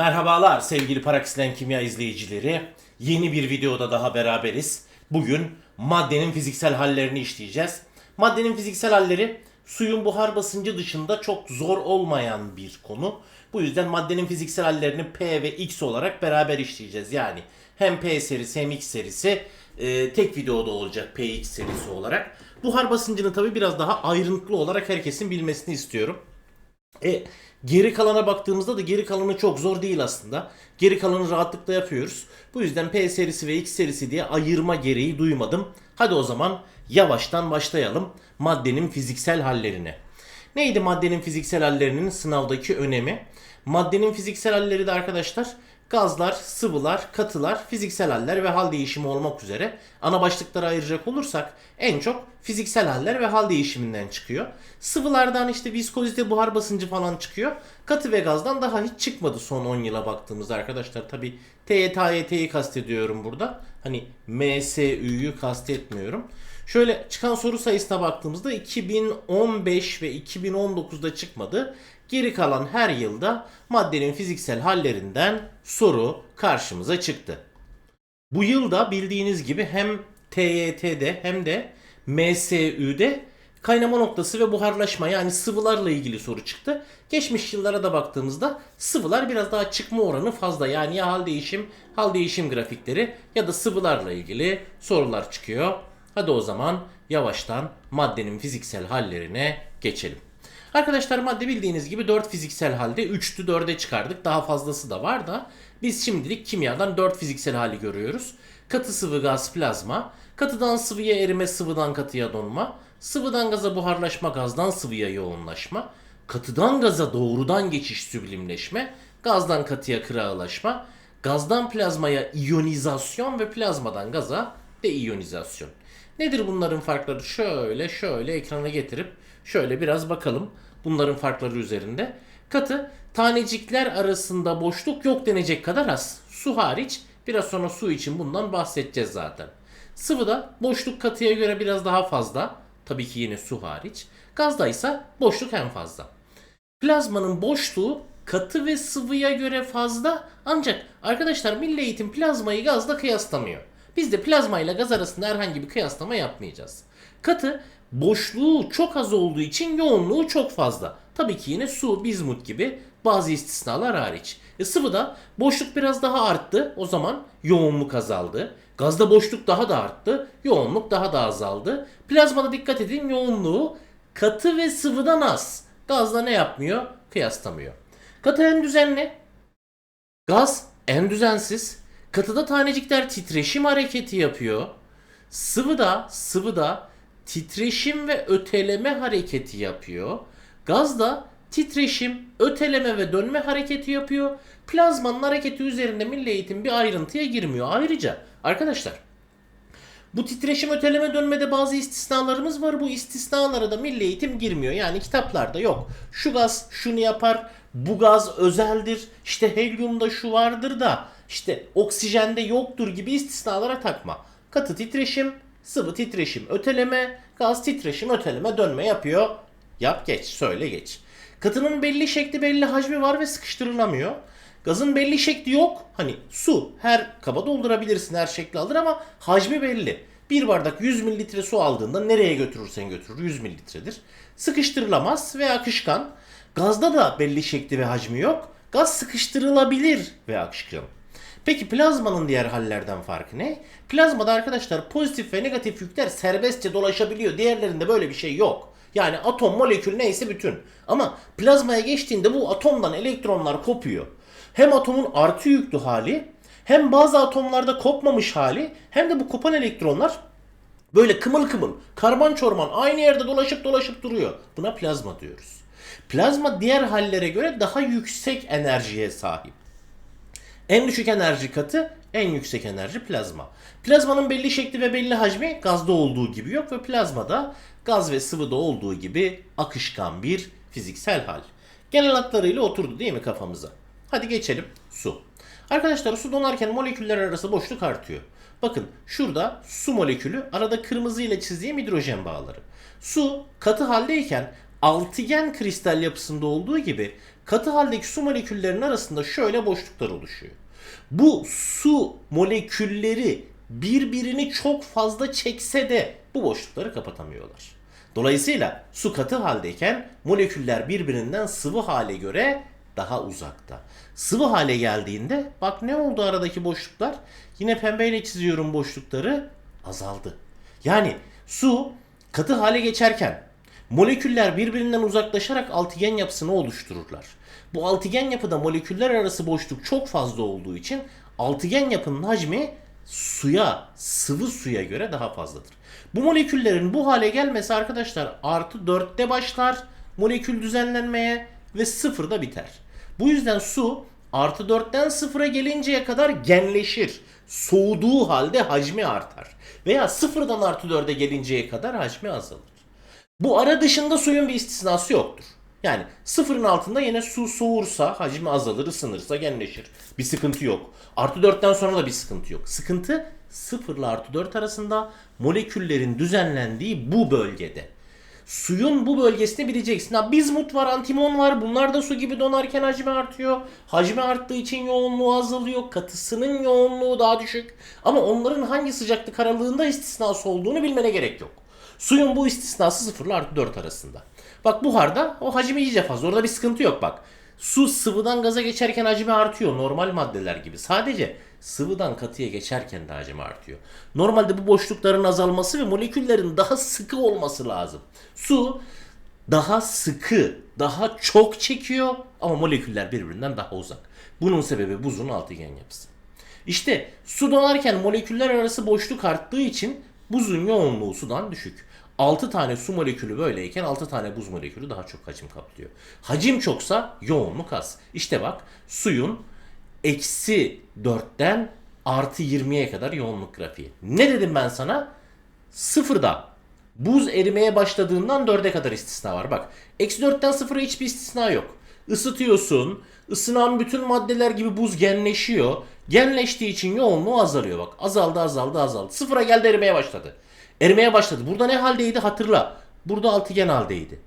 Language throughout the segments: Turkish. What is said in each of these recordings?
Merhabalar sevgili Parakslen Kimya izleyicileri. Yeni bir videoda daha beraberiz. Bugün maddenin fiziksel hallerini işleyeceğiz. Maddenin fiziksel halleri suyun buhar basıncı dışında çok zor olmayan bir konu. Bu yüzden maddenin fiziksel hallerini P ve X olarak beraber işleyeceğiz. Yani hem P serisi hem X serisi e, tek videoda olacak PX serisi olarak. Buhar basıncını tabi biraz daha ayrıntılı olarak herkesin bilmesini istiyorum. E, geri kalana baktığımızda da geri kalanı çok zor değil aslında. Geri kalanı rahatlıkla yapıyoruz. Bu yüzden P serisi ve X serisi diye ayırma gereği duymadım. Hadi o zaman yavaştan başlayalım maddenin fiziksel hallerine. Neydi maddenin fiziksel hallerinin sınavdaki önemi? Maddenin fiziksel halleri de arkadaşlar gazlar, sıvılar, katılar, fiziksel haller ve hal değişimi olmak üzere ana başlıklara ayıracak olursak en çok fiziksel haller ve hal değişiminden çıkıyor. Sıvılardan işte viskozite, buhar basıncı falan çıkıyor. Katı ve gazdan daha hiç çıkmadı son 10 yıla baktığımızda arkadaşlar. Tabi TYT'yi kastediyorum burada. Hani MSÜ'yü kastetmiyorum. Şöyle çıkan soru sayısına baktığımızda 2015 ve 2019'da çıkmadı. Geri kalan her yılda maddenin fiziksel hallerinden soru karşımıza çıktı. Bu yılda bildiğiniz gibi hem TYT'de hem de MSÜ'de kaynama noktası ve buharlaşma yani sıvılarla ilgili soru çıktı. Geçmiş yıllara da baktığımızda sıvılar biraz daha çıkma oranı fazla. Yani ya hal değişim, hal değişim grafikleri ya da sıvılarla ilgili sorular çıkıyor. Hadi o zaman yavaştan maddenin fiziksel hallerine geçelim. Arkadaşlar madde bildiğiniz gibi 4 fiziksel halde 3'tü 4'e çıkardık. Daha fazlası da var da biz şimdilik kimyadan 4 fiziksel hali görüyoruz. Katı sıvı gaz plazma, katıdan sıvıya erime sıvıdan katıya donma, sıvıdan gaza buharlaşma gazdan sıvıya yoğunlaşma, katıdan gaza doğrudan geçiş süblimleşme, gazdan katıya kırağılaşma, gazdan plazmaya iyonizasyon ve plazmadan gaza deiyonizasyon. Nedir bunların farkları? Şöyle şöyle ekrana getirip şöyle biraz bakalım bunların farkları üzerinde. Katı tanecikler arasında boşluk yok denecek kadar az. Su hariç biraz sonra su için bundan bahsedeceğiz zaten. Sıvıda boşluk katıya göre biraz daha fazla. Tabii ki yine su hariç. Gazda ise boşluk en fazla. Plazmanın boşluğu katı ve sıvıya göre fazla ancak arkadaşlar milli eğitim plazmayı gazla kıyaslamıyor. Biz de plazma ile gaz arasında herhangi bir kıyaslama yapmayacağız. Katı boşluğu çok az olduğu için yoğunluğu çok fazla. Tabii ki yine su, bizmut gibi bazı istisnalar hariç. E sıvıda boşluk biraz daha arttı. O zaman yoğunluk azaldı. Gazda boşluk daha da arttı. Yoğunluk daha da azaldı. Plazmada dikkat edin yoğunluğu katı ve sıvıdan az. Gazda ne yapmıyor? Kıyaslamıyor. Katı en düzenli. Gaz en düzensiz. Katıda tanecikler titreşim hareketi yapıyor. Sıvıda, sıvıda titreşim ve öteleme hareketi yapıyor. Gazda titreşim, öteleme ve dönme hareketi yapıyor. Plazmanın hareketi üzerinde milli eğitim bir ayrıntıya girmiyor. Ayrıca arkadaşlar bu titreşim öteleme dönmede bazı istisnalarımız var. Bu istisnalara da milli eğitim girmiyor. Yani kitaplarda yok. Şu gaz şunu yapar. Bu gaz özeldir. İşte helyumda şu vardır da işte oksijende yoktur gibi istisnalara takma. Katı titreşim, sıvı titreşim, öteleme, gaz titreşim, öteleme, dönme yapıyor. Yap geç, söyle geç. Katının belli şekli, belli hacmi var ve sıkıştırılamıyor. Gazın belli şekli yok. Hani su her kaba doldurabilirsin, her şekli alır ama hacmi belli. Bir bardak 100 mililitre su aldığında nereye götürürsen götürür 100 mililitredir. Sıkıştırılamaz ve akışkan. Gazda da belli şekli ve hacmi yok. Gaz sıkıştırılabilir ve akışkan. Peki plazmanın diğer hallerden farkı ne? Plazmada arkadaşlar pozitif ve negatif yükler serbestçe dolaşabiliyor. Diğerlerinde böyle bir şey yok. Yani atom, molekül neyse bütün. Ama plazmaya geçtiğinde bu atomdan elektronlar kopuyor. Hem atomun artı yüklü hali hem bazı atomlarda kopmamış hali hem de bu kopan elektronlar böyle kımıl kımıl, karman çorman aynı yerde dolaşıp dolaşıp duruyor. Buna plazma diyoruz. Plazma diğer hallere göre daha yüksek enerjiye sahip. En düşük enerji katı, en yüksek enerji plazma. Plazmanın belli şekli ve belli hacmi gazda olduğu gibi yok ve plazmada gaz ve sıvıda olduğu gibi akışkan bir fiziksel hal. Genel hatlarıyla oturdu değil mi kafamıza? Hadi geçelim su. Arkadaşlar su donarken moleküller arası boşluk artıyor. Bakın şurada su molekülü arada kırmızı ile çizdiğim hidrojen bağları. Su katı haldeyken altıgen kristal yapısında olduğu gibi katı haldeki su moleküllerinin arasında şöyle boşluklar oluşuyor. Bu su molekülleri birbirini çok fazla çekse de bu boşlukları kapatamıyorlar. Dolayısıyla su katı haldeyken moleküller birbirinden sıvı hale göre daha uzakta. Sıvı hale geldiğinde bak ne oldu aradaki boşluklar? Yine pembeyle çiziyorum boşlukları azaldı. Yani su katı hale geçerken moleküller birbirinden uzaklaşarak altıgen yapısını oluştururlar. Bu altıgen yapıda moleküller arası boşluk çok fazla olduğu için altıgen yapının hacmi suya, sıvı suya göre daha fazladır. Bu moleküllerin bu hale gelmesi arkadaşlar artı 4'te başlar molekül düzenlenmeye ve sıfırda biter. Bu yüzden su artı 4'ten sıfıra gelinceye kadar genleşir. Soğuduğu halde hacmi artar. Veya sıfırdan artı 4'e gelinceye kadar hacmi azalır. Bu ara dışında suyun bir istisnası yoktur. Yani sıfırın altında yine su soğursa, hacmi azalır, ısınırsa genleşir. Bir sıkıntı yok. Artı 4'ten sonra da bir sıkıntı yok. Sıkıntı 0 ile artı 4 arasında moleküllerin düzenlendiği bu bölgede. Suyun bu bölgesini bileceksin. Ha, bizmut var, antimon var. Bunlar da su gibi donarken hacmi artıyor. Hacmi arttığı için yoğunluğu azalıyor. Katısının yoğunluğu daha düşük. Ama onların hangi sıcaklık aralığında istisnası olduğunu bilmene gerek yok. Suyun bu istisnası 0 ile artı 4 arasında. Bak buharda o hacmi iyice fazla. Orada bir sıkıntı yok bak. Su sıvıdan gaza geçerken hacmi artıyor normal maddeler gibi. Sadece sıvıdan katıya geçerken de hacmi artıyor. Normalde bu boşlukların azalması ve moleküllerin daha sıkı olması lazım. Su daha sıkı, daha çok çekiyor ama moleküller birbirinden daha uzak. Bunun sebebi buzun altıgen yapısı. İşte su donarken moleküller arası boşluk arttığı için buzun yoğunluğu sudan düşük. 6 tane su molekülü böyleyken 6 tane buz molekülü daha çok hacim kaplıyor. Hacim çoksa yoğunluk az. İşte bak suyun eksi 4'ten artı 20'ye kadar yoğunluk grafiği. Ne dedim ben sana? Sıfırda buz erimeye başladığından 4'e kadar istisna var. Bak eksi 4'ten sıfıra hiçbir istisna yok. Isıtıyorsun. ısınan bütün maddeler gibi buz genleşiyor. Genleştiği için yoğunluğu azalıyor bak. Azaldı azaldı azaldı. Sıfıra geldi erimeye başladı. Erimeye başladı. Burada ne haldeydi hatırla. Burada altıgen haldeydi.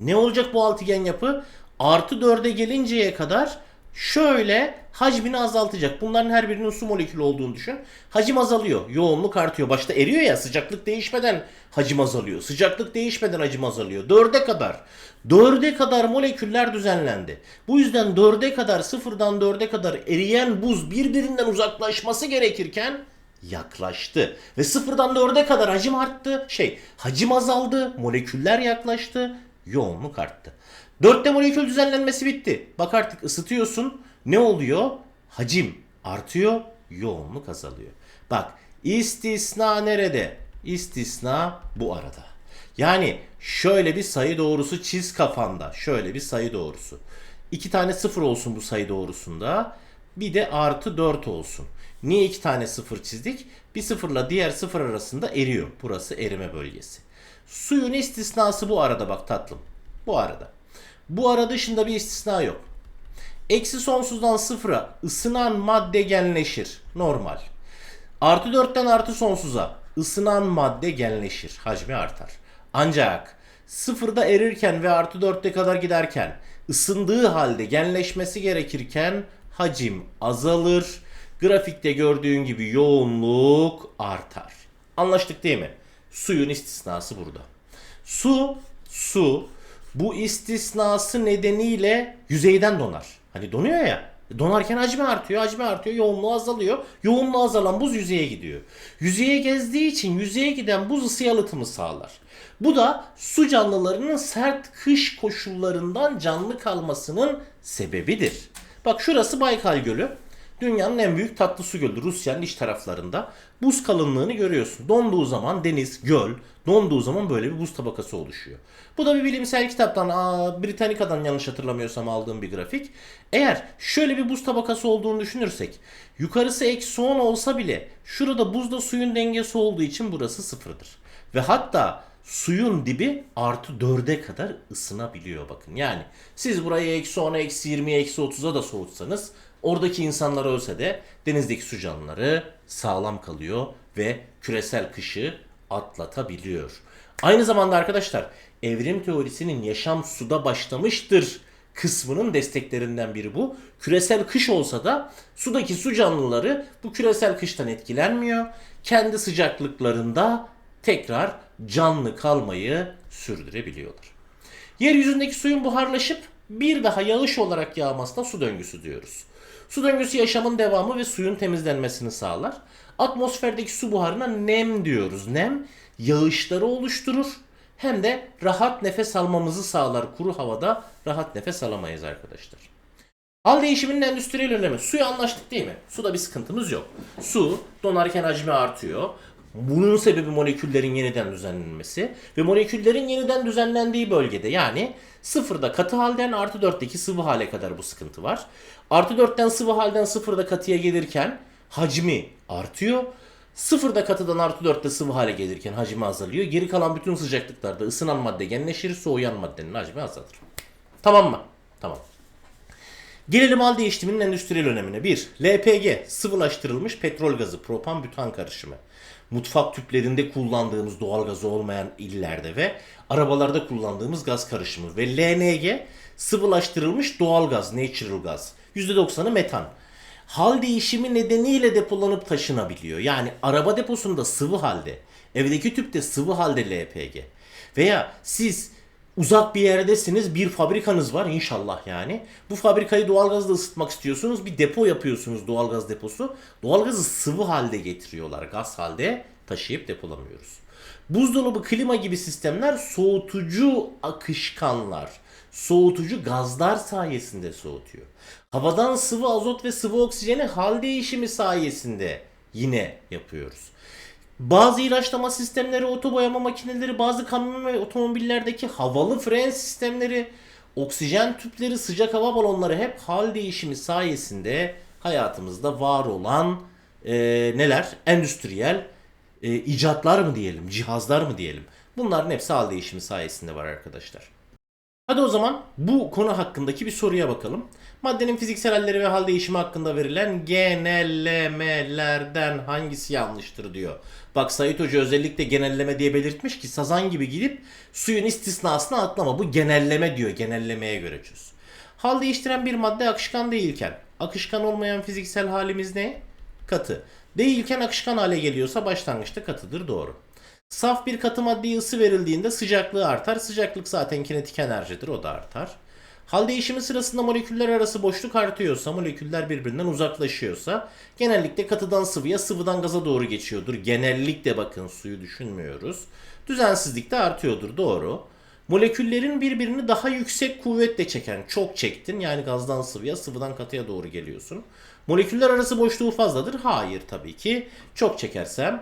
Ne olacak bu altıgen yapı? Artı 4'e gelinceye kadar şöyle hacmini azaltacak. Bunların her birinin su molekülü olduğunu düşün. Hacim azalıyor. Yoğunluk artıyor. Başta eriyor ya sıcaklık değişmeden hacim azalıyor. Sıcaklık değişmeden hacim azalıyor. 4'e kadar. 4'e kadar moleküller düzenlendi. Bu yüzden 4'e kadar sıfırdan 4'e kadar eriyen buz birbirinden uzaklaşması gerekirken yaklaştı. Ve sıfırdan 4'e kadar hacim arttı. Şey hacim azaldı. Moleküller yaklaştı. Yoğunluk arttı. 4'te molekül düzenlenmesi bitti. Bak artık ısıtıyorsun. Ne oluyor? Hacim artıyor. Yoğunluk azalıyor. Bak istisna nerede? İstisna bu arada. Yani şöyle bir sayı doğrusu çiz kafanda. Şöyle bir sayı doğrusu. İki tane sıfır olsun bu sayı doğrusunda. Bir de artı 4 olsun. Niye iki tane sıfır çizdik? Bir sıfırla diğer sıfır arasında eriyor. Burası erime bölgesi. Suyun istisnası bu arada bak tatlım. Bu arada. Bu ara dışında bir istisna yok. Eksi sonsuzdan sıfıra ısınan madde genleşir. Normal. Artı 4'ten artı sonsuza ısınan madde genleşir. Hacmi artar. Ancak sıfırda erirken ve artı 4'te kadar giderken ısındığı halde genleşmesi gerekirken hacim azalır. Grafikte gördüğün gibi yoğunluk artar. Anlaştık değil mi? Suyun istisnası burada. Su, su bu istisnası nedeniyle yüzeyden donar. Hani donuyor ya. Donarken hacmi artıyor, hacmi artıyor, yoğunluğu azalıyor. Yoğunluğu azalan buz yüzeye gidiyor. Yüzeye gezdiği için yüzeye giden buz ısı yalıtımı sağlar. Bu da su canlılarının sert kış koşullarından canlı kalmasının sebebidir. Bak şurası Baykal Gölü. Dünyanın en büyük tatlı su gölü Rusya'nın iç taraflarında. Buz kalınlığını görüyorsun. Donduğu zaman deniz, göl, donduğu zaman böyle bir buz tabakası oluşuyor. Bu da bir bilimsel kitaptan, aa, Britannica'dan yanlış hatırlamıyorsam aldığım bir grafik. Eğer şöyle bir buz tabakası olduğunu düşünürsek, yukarısı eksi 10 olsa bile şurada buzda suyun dengesi olduğu için burası sıfırdır. Ve hatta suyun dibi artı 4'e kadar ısınabiliyor bakın. Yani siz burayı eksi 10'a, eksi 20'ye, eksi 30'a da soğutsanız oradaki insanlar ölse de denizdeki su canlıları sağlam kalıyor ve küresel kışı atlatabiliyor. Aynı zamanda arkadaşlar evrim teorisinin yaşam suda başlamıştır kısmının desteklerinden biri bu. Küresel kış olsa da sudaki su canlıları bu küresel kıştan etkilenmiyor. Kendi sıcaklıklarında tekrar canlı kalmayı sürdürebiliyorlar. Yeryüzündeki suyun buharlaşıp bir daha yağış olarak yağmasına su döngüsü diyoruz. Su döngüsü yaşamın devamı ve suyun temizlenmesini sağlar. Atmosferdeki su buharına nem diyoruz. Nem yağışları oluşturur hem de rahat nefes almamızı sağlar. Kuru havada rahat nefes alamayız arkadaşlar. Hal değişiminin endüstriyel önemi. Suya anlaştık değil mi? Suda bir sıkıntımız yok. Su donarken hacmi artıyor. Bunun sebebi moleküllerin yeniden düzenlenmesi ve moleküllerin yeniden düzenlendiği bölgede yani sıfırda katı halden artı dörtteki sıvı hale kadar bu sıkıntı var. Artı dörtten sıvı halden sıfırda katıya gelirken hacmi artıyor. Sıfırda katıdan artı dörtte sıvı hale gelirken hacmi azalıyor. Geri kalan bütün sıcaklıklarda ısınan madde genleşir, soğuyan maddenin hacmi azalır. Tamam mı? Tamam. Gelelim hal değiştiminin endüstriyel önemine. 1. LPG sıvılaştırılmış petrol gazı propan butan karışımı. Mutfak tüplerinde kullandığımız doğal gazı olmayan illerde ve arabalarda kullandığımız gaz karışımı ve LNG sıvılaştırılmış doğal gaz, natural gaz. %90'ı metan. Hal değişimi nedeniyle depolanıp taşınabiliyor. Yani araba deposunda sıvı halde, evdeki tüpte sıvı halde LPG. Veya siz uzak bir yerdesiniz bir fabrikanız var inşallah yani. Bu fabrikayı doğalgazla ısıtmak istiyorsunuz. Bir depo yapıyorsunuz doğalgaz deposu. Doğalgazı sıvı halde getiriyorlar. Gaz halde taşıyıp depolamıyoruz. Buzdolabı, klima gibi sistemler soğutucu akışkanlar, soğutucu gazlar sayesinde soğutuyor. Havadan sıvı azot ve sıvı oksijeni hal değişimi sayesinde yine yapıyoruz. Bazı ilaçlama sistemleri, otoboyama makineleri, bazı kamyon ve otomobillerdeki havalı fren sistemleri, oksijen tüpleri, sıcak hava balonları hep hal değişimi sayesinde hayatımızda var olan e, neler? Endüstriyel e, icatlar mı diyelim, cihazlar mı diyelim? Bunların hepsi hal değişimi sayesinde var arkadaşlar. Hadi o zaman bu konu hakkındaki bir soruya bakalım. Maddenin fiziksel halleri ve hal değişimi hakkında verilen genellemelerden hangisi yanlıştır diyor. Bak Sait Hoca özellikle genelleme diye belirtmiş ki sazan gibi gidip suyun istisnasını atlama. Bu genelleme diyor. Genellemeye göre çöz. Hal değiştiren bir madde akışkan değilken akışkan olmayan fiziksel halimiz ne? Katı. Değilken akışkan hale geliyorsa başlangıçta katıdır doğru. Saf bir katı maddeye ısı verildiğinde sıcaklığı artar. Sıcaklık zaten kinetik enerjidir o da artar. Hal değişimi sırasında moleküller arası boşluk artıyorsa, moleküller birbirinden uzaklaşıyorsa genellikle katıdan sıvıya, sıvıdan gaza doğru geçiyordur. Genellikle bakın suyu düşünmüyoruz. Düzensizlik de artıyordur doğru. Moleküllerin birbirini daha yüksek kuvvetle çeken, çok çektin yani gazdan sıvıya, sıvıdan katıya doğru geliyorsun. Moleküller arası boşluğu fazladır. Hayır tabii ki. Çok çekersem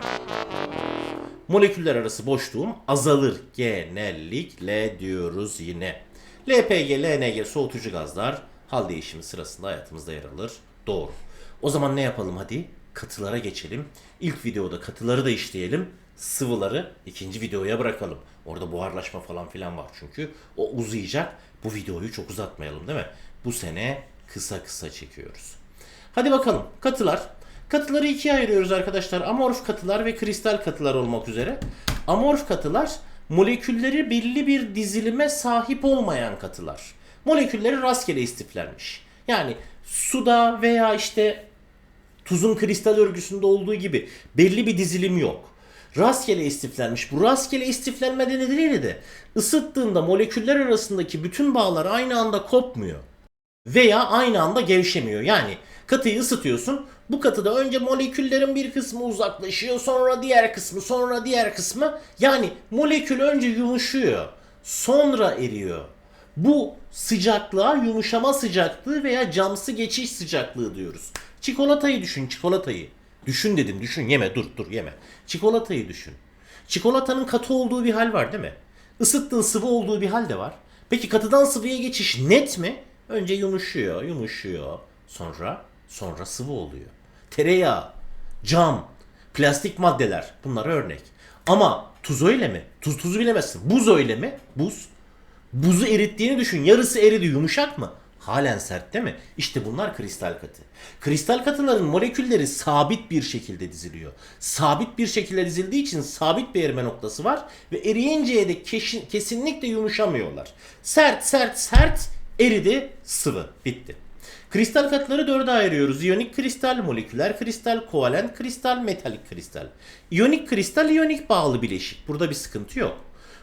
moleküller arası boşluğum azalır. Genellikle diyoruz yine. LPG, LNG soğutucu gazlar hal değişimi sırasında hayatımızda yer alır. Doğru. O zaman ne yapalım hadi? Katılara geçelim. İlk videoda katıları da işleyelim. Sıvıları ikinci videoya bırakalım. Orada buharlaşma falan filan var çünkü. O uzayacak. Bu videoyu çok uzatmayalım değil mi? Bu sene kısa kısa çekiyoruz. Hadi bakalım katılar. Katıları ikiye ayırıyoruz arkadaşlar. Amorf katılar ve kristal katılar olmak üzere. Amorf katılar molekülleri belli bir dizilime sahip olmayan katılar. Molekülleri rastgele istiflenmiş. Yani suda veya işte tuzun kristal örgüsünde olduğu gibi belli bir dizilim yok. Rastgele istiflenmiş. Bu rastgele istiflenme nedeniyle de ısıttığında moleküller arasındaki bütün bağlar aynı anda kopmuyor veya aynı anda gevşemiyor. Yani katıyı ısıtıyorsun. Bu katıda önce moleküllerin bir kısmı uzaklaşıyor, sonra diğer kısmı, sonra diğer kısmı. Yani molekül önce yumuşuyor, sonra eriyor. Bu sıcaklığa yumuşama sıcaklığı veya camsı geçiş sıcaklığı diyoruz. Çikolatayı düşün, çikolatayı. Düşün dedim, düşün. Yeme, dur, dur, yeme. Çikolatayı düşün. Çikolatanın katı olduğu bir hal var değil mi? Isıttığın sıvı olduğu bir hal de var. Peki katıdan sıvıya geçiş net mi? Önce yumuşuyor, yumuşuyor. Sonra, sonra sıvı oluyor. Tereyağı, cam, plastik maddeler bunlar örnek. Ama tuz öyle mi? Tuz tuzu bilemezsin. Buz öyle mi? Buz. Buzu erittiğini düşün. Yarısı eridi yumuşak mı? Halen sert değil mi? İşte bunlar kristal katı. Kristal katıların molekülleri sabit bir şekilde diziliyor. Sabit bir şekilde dizildiği için sabit bir erime noktası var ve eriyinceye de kesin- kesinlikle yumuşamıyorlar. Sert sert sert Eridi sıvı. Bitti. Kristal katları dörde ayırıyoruz. İyonik kristal, moleküler kristal, kovalent kristal, metalik kristal. İyonik kristal iyonik bağlı bileşik. Burada bir sıkıntı yok.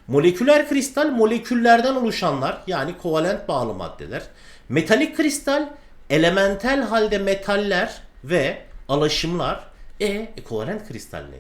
Moleküler kristal moleküllerden oluşanlar yani kovalent bağlı maddeler. Metalik kristal elementel halde metaller ve alaşımlar. E, e kovalent kristal ne?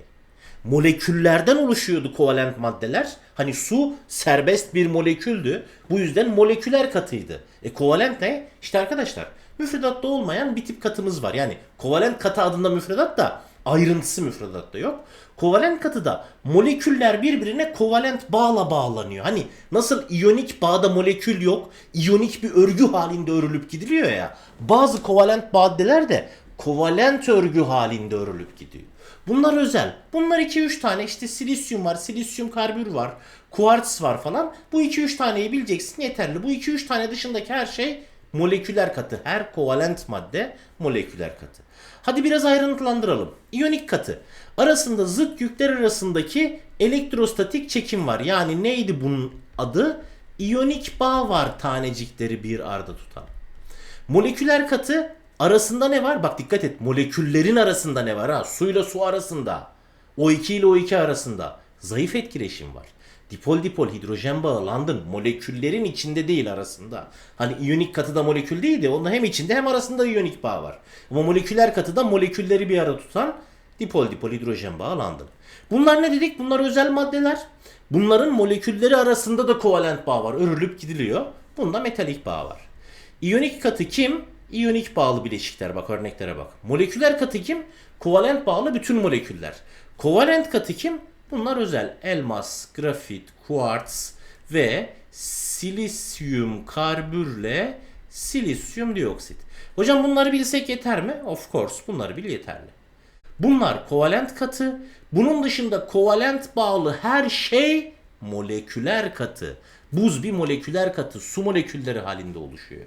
moleküllerden oluşuyordu kovalent maddeler. Hani su serbest bir moleküldü. Bu yüzden moleküler katıydı. E kovalent ne? İşte arkadaşlar müfredatta olmayan bir tip katımız var. Yani kovalent katı adında müfredat da ayrıntısı müfredatta yok. Kovalent katıda moleküller birbirine kovalent bağla bağlanıyor. Hani nasıl iyonik bağda molekül yok, iyonik bir örgü halinde örülüp gidiliyor ya. Bazı kovalent maddeler de kovalent örgü halinde örülüp gidiyor. Bunlar özel. Bunlar 2-3 tane işte silisyum var, silisyum karbür var, kuartz var falan. Bu 2-3 taneyi bileceksin yeterli. Bu 2-3 tane dışındaki her şey moleküler katı. Her kovalent madde moleküler katı. Hadi biraz ayrıntılandıralım. İyonik katı. Arasında zıt yükler arasındaki elektrostatik çekim var. Yani neydi bunun adı? İyonik bağ var tanecikleri bir arada tutan. Moleküler katı arasında ne var? Bak dikkat et. Moleküllerin arasında ne var ha? Suyla su arasında. O2 ile O2 arasında. Zayıf etkileşim var. Dipol dipol hidrojen bağlandın. Moleküllerin içinde değil arasında. Hani iyonik katıda molekül değil de onun hem içinde hem arasında iyonik bağ var. Ama moleküler katıda molekülleri bir arada tutan dipol dipol hidrojen bağlandın. Bunlar ne dedik? Bunlar özel maddeler. Bunların molekülleri arasında da kovalent bağ var. Örülüp gidiliyor. Bunda metalik bağ var. İyonik katı kim? İyonik bağlı bileşikler. Bak örneklere bak. Moleküler katı kim? Kovalent bağlı bütün moleküller. Kovalent katı kim? Bunlar özel. Elmas, grafit, kuartz ve silisyum karbürle silisyum dioksit. Hocam bunları bilsek yeter mi? Of course bunları bil yeterli. Bunlar kovalent katı. Bunun dışında kovalent bağlı her şey moleküler katı. Buz bir moleküler katı. Su molekülleri halinde oluşuyor.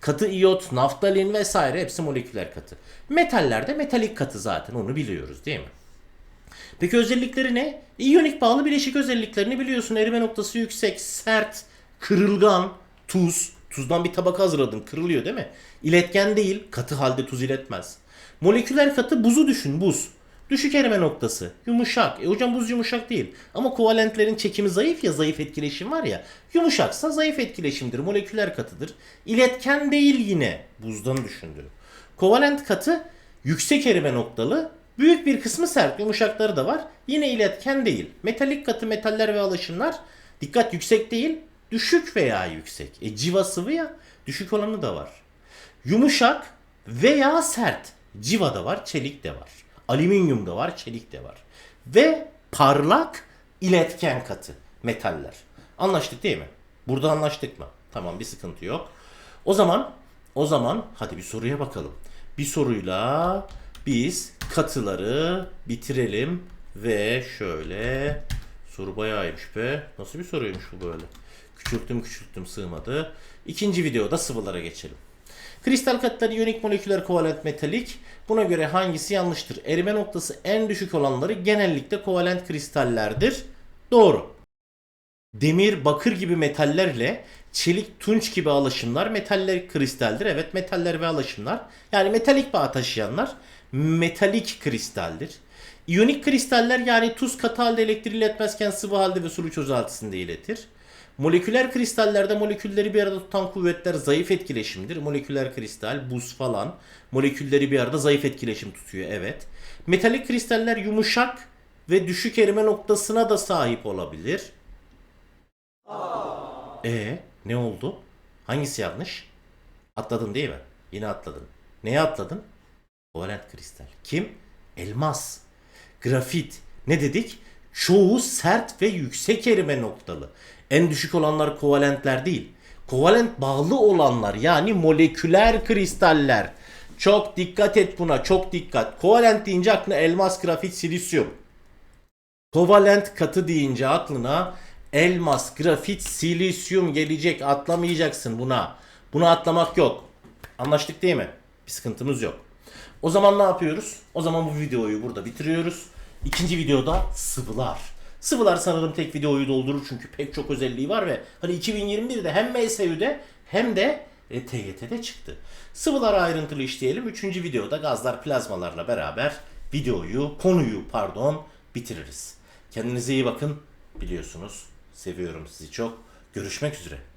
Katı iyot, naftalin vesaire hepsi moleküler katı. Metaller de metalik katı zaten onu biliyoruz değil mi? Peki özellikleri ne? İyonik bağlı bileşik özelliklerini biliyorsun. Erime noktası yüksek, sert, kırılgan, tuz. Tuzdan bir tabaka hazırladın kırılıyor değil mi? İletken değil, katı halde tuz iletmez. Moleküler katı buzu düşün, buz. Düşük erime noktası. Yumuşak. E hocam buz yumuşak değil. Ama kovalentlerin çekimi zayıf ya zayıf etkileşim var ya. Yumuşaksa zayıf etkileşimdir. Moleküler katıdır. İletken değil yine. Buzdan düşündü. Kovalent katı yüksek erime noktalı. Büyük bir kısmı sert. Yumuşakları da var. Yine iletken değil. Metalik katı metaller ve alaşımlar dikkat yüksek değil. Düşük veya yüksek. E civa sıvı ya. Düşük olanı da var. Yumuşak veya sert. Civa da var, çelik de var. Alüminyum da var, çelik de var. Ve parlak iletken katı metaller. Anlaştık değil mi? Burada anlaştık mı? Tamam bir sıkıntı yok. O zaman o zaman hadi bir soruya bakalım. Bir soruyla biz katıları bitirelim ve şöyle soru bayağıymış be. Nasıl bir soruymuş bu böyle? Küçülttüm küçülttüm sığmadı. İkinci videoda sıvılara geçelim. Kristal katları iyonik moleküler kovalent metalik. Buna göre hangisi yanlıştır? Erime noktası en düşük olanları genellikle kovalent kristallerdir. Doğru. Demir, bakır gibi metaller ile çelik, tunç gibi alaşımlar metaller kristaldir. Evet metaller ve alaşımlar. Yani metalik bağ taşıyanlar metalik kristaldir. İyonik kristaller yani tuz katı halde elektriği iletmezken sıvı halde ve sulu çözeltisinde iletir. Moleküler kristallerde molekülleri bir arada tutan kuvvetler zayıf etkileşimdir. Moleküler kristal, buz falan molekülleri bir arada zayıf etkileşim tutuyor evet. Metalik kristaller yumuşak ve düşük erime noktasına da sahip olabilir. E ne oldu? Hangisi yanlış? Atladın değil mi? Yine atladın. Neye atladın? Kovalent kristal. Kim? Elmas. Grafit. Ne dedik? Çoğu sert ve yüksek erime noktalı. En düşük olanlar kovalentler değil. Kovalent bağlı olanlar yani moleküler kristaller. Çok dikkat et buna çok dikkat. Kovalent deyince aklına elmas, grafit, silisyum. Kovalent katı deyince aklına elmas, grafit, silisyum gelecek. Atlamayacaksın buna. Buna atlamak yok. Anlaştık değil mi? Bir sıkıntımız yok. O zaman ne yapıyoruz? O zaman bu videoyu burada bitiriyoruz. İkinci videoda sıvılar. Sıvılar sanırım tek videoyu doldurur çünkü pek çok özelliği var ve hani 2021'de hem MSU'de hem de e, TYT'de çıktı. Sıvılar ayrıntılı işleyelim. Üçüncü videoda gazlar plazmalarla beraber videoyu, konuyu pardon bitiririz. Kendinize iyi bakın. Biliyorsunuz seviyorum sizi çok. Görüşmek üzere.